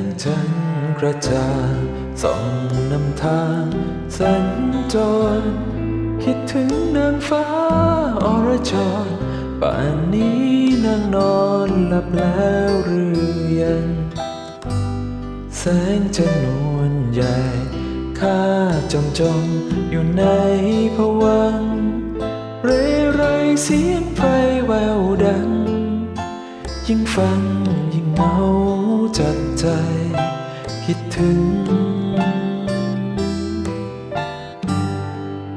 งจันทร์กระจ่างส่องนำทางสัญจร คิดถึงนางฟ้าอรชรป่านนี้นางนอนหลับแล้วหรือยัง แสงจะนวลใหญ่ข้าจองจองอยู่ในผวัง เรไรเสียงไฟแววดัง ยิ่งฟังยิ่งเงา จัดใจ คิดถึง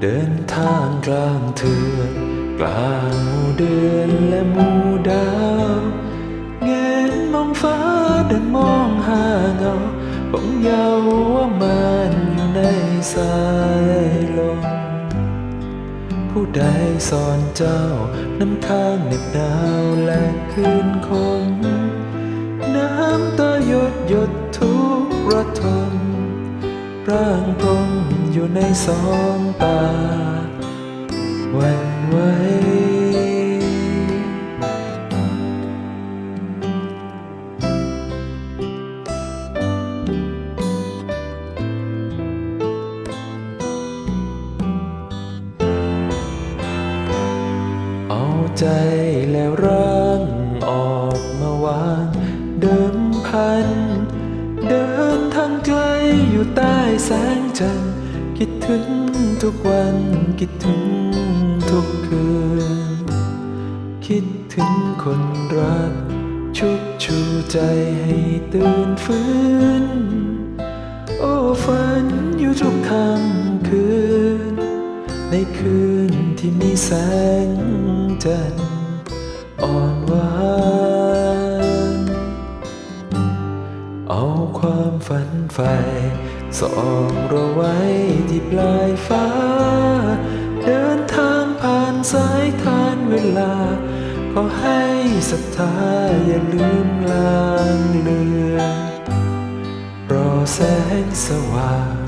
เดินทางกลางเถื่อนกลางหมู่เดือนและหมู่ดาวแงนมองฟ้าเดินมองหาเงาผมเยาว่ามันอยู่ในสายลมผู้ใดสอนเจ้านำทางเหน็บหนาวและคืนคงำตาหยดหยดทุกระทมร่างพรมอยู่ในสองตาหวันไหวเอาใจแล้วร่า แสงจันทร์คิดถึงทุกวันคิดถึงทุกคืน คิดถึงคนรัก ชุบชูใจให้ตื่นฟื้น โอ้ฝันอยู่ทุกค่ำคืน ในคืนที่มีแสงจันทร์อ่อนหวานเอาความฝันใฝ่ สองเราไว้ที่ปลายฟ้า เดินทางผ่านสายทานเวลาขอให้ศรัทธาอย่าลืมลางเลือนรอแสงสว่าง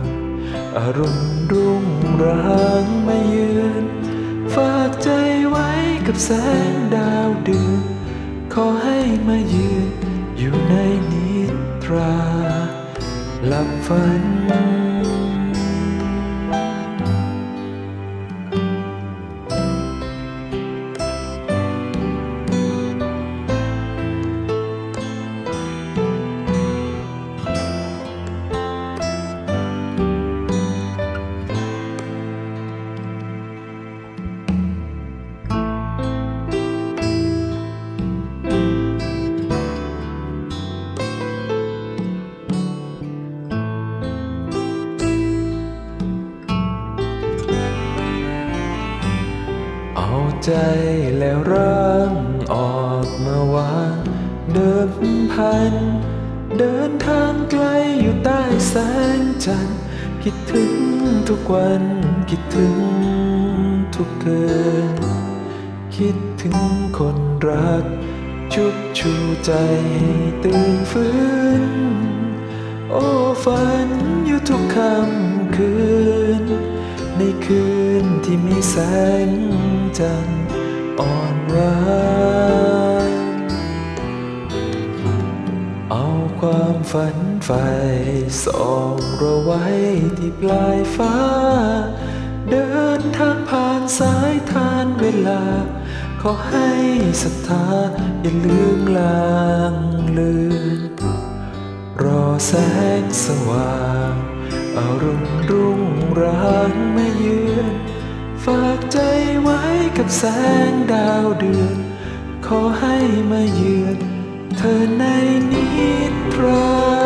อรุณรุ่งรางมาเยือนฝากใจไว้กับแสงดาวเดือนขอให้มายืนอยู่ในนิทรา หลั ใจแล้วร่างออกมาวางเดิมพัน เดินทางไกลอยู่ใต้แสงจันทร์คิดถึงทุกวันคิดถึงทุกคืน คิดถึงคนรัก ชุบชูใจให้ตื่นฟื้น โอ้ฝันอยู่ทุกค่ำคืน ในคืนที่มีแสง จันทร์อ่อนหวานเอาความฝันใฝ่ส่องเราไว้ที่ปลายฟ้า เดินทางผ่านสายทานเวลา ขอให้ศรัทธาอย่าลืมลางเลือนรอแสงสว่าง อรุณรุ่งรางไมาเยือน ฝากใจไว้กับแสงดาวเดือน ขอให้มาเยือน เธอในนิทรา